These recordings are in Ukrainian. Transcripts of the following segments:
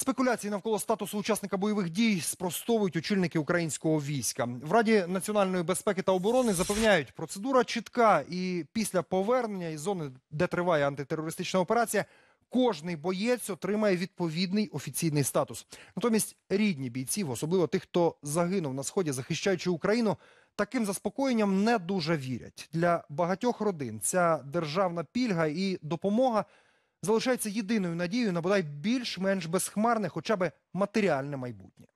Спекуляції навколо статусу учасника бойових дій спростовують очільники українського війська. В Раді національної безпеки та оборони запевняють, процедура чітка, і після повернення із зони, де триває антитерористична операція, кожний боєць отримає відповідний офіційний статус. Натомість рідні бійців, особливо тих, хто загинув на сході, захищаючи Україну, таким заспокоєнням не дуже вірять. Для багатьох родин ця державна пільга і допомога залишається єдиною надією на бодай більш-менш безхмарне, хоча б матеріальне майбутнє.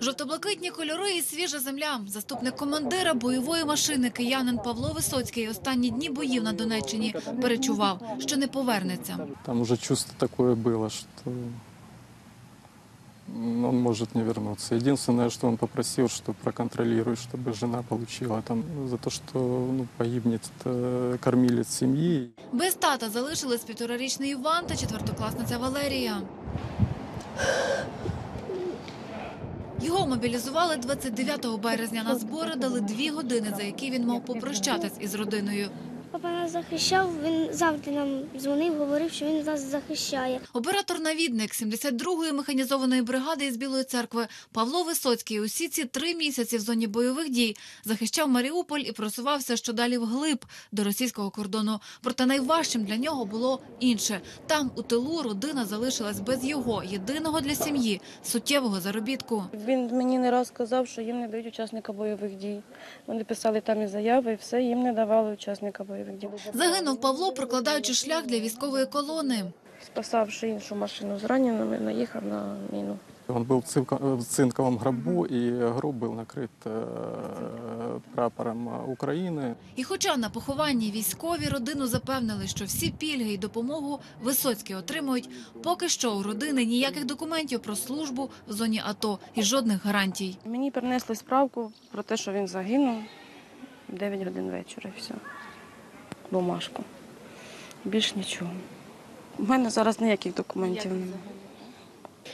Жовто-блакитні кольори і свіжа земля. Заступник командира бойової машини киянин Павло Висоцький останні дні боїв на Донеччині перечував, що не повернеться. Там уже чувство таке було, что он может не вернуться. Единственное, что он попросил, что проконтролируй, чтобы жена получила там за то, что ну, погибнет э, кормилец семьи. Без тата залишились півторарічний Іван та четвертокласниця Валерія. Його мобілізували 29 березня. На збори дали дві години, за які він мав попрощатись із родиною. Папа нас захищав, він завжди нам дзвонив, говорив, що він нас захищає. Оператор-навідник 72-ї механізованої бригади із Білої церкви Павло Висоцький усі ці три місяці в зоні бойових дій захищав Маріуполь і просувався щодалі вглиб до російського кордону. Проте найважчим для нього було інше. Там, у тилу, родина залишилась без його єдиного для сім'ї суттєвого заробітку. Він мені не раз сказав, що їм не дають учасника бойових дій. Вони писали там і заяви, і все, їм не давали учасника бойових Загинув Павло, прокладаючи шлях для військової колони. Спасавши іншу машину з раненими, наїхав на міну. Он был в цинко- в цинковом гробу, и гроб был накрыт э, прапором э, Украины. І хоча на похованні військові родину запевнили, що всі пільги і допомогу Висоцькі отримують, поки що у родини ніяких документів про службу в зоні АТО і жодних гарантій. Мені принесли справку про те, що він загинув в 9 годин вечора і все. Бумажку. Більш нічого. У мене зараз ніяких документів немає.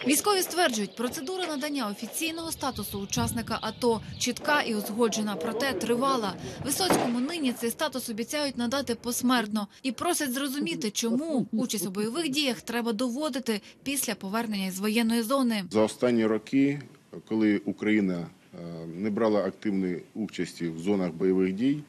Військові стверджують, процедура надання офіційного статусу учасника АТО чітка і узгоджена, проте тривала. Висоцькому нині цей статус обіцяють надати посмертно і просять зрозуміти, чому участь у бойових діях треба доводити після повернення із воєнної зони. За останні роки, коли Україна е, не брала активної участі в зонах бойових дій,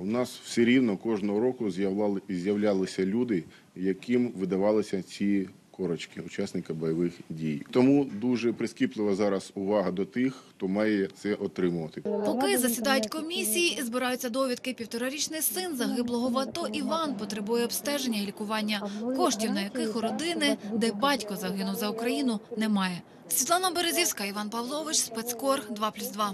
у нас все рівно кожного року з'являли- з'являлися люди, яким видавалися ці корочки учасника бойових дій. Тому дуже прискіплива зараз увага до тих, хто має це отримувати. Поки засідають комісії і збираються довідки, півторарічний син загиблого в АТО Іван потребує обстеження і лікування, коштів на яких у родини, де батько загинув за Україну, немає. Світлана Березівська, Іван Павлович, спецкор 2+,2.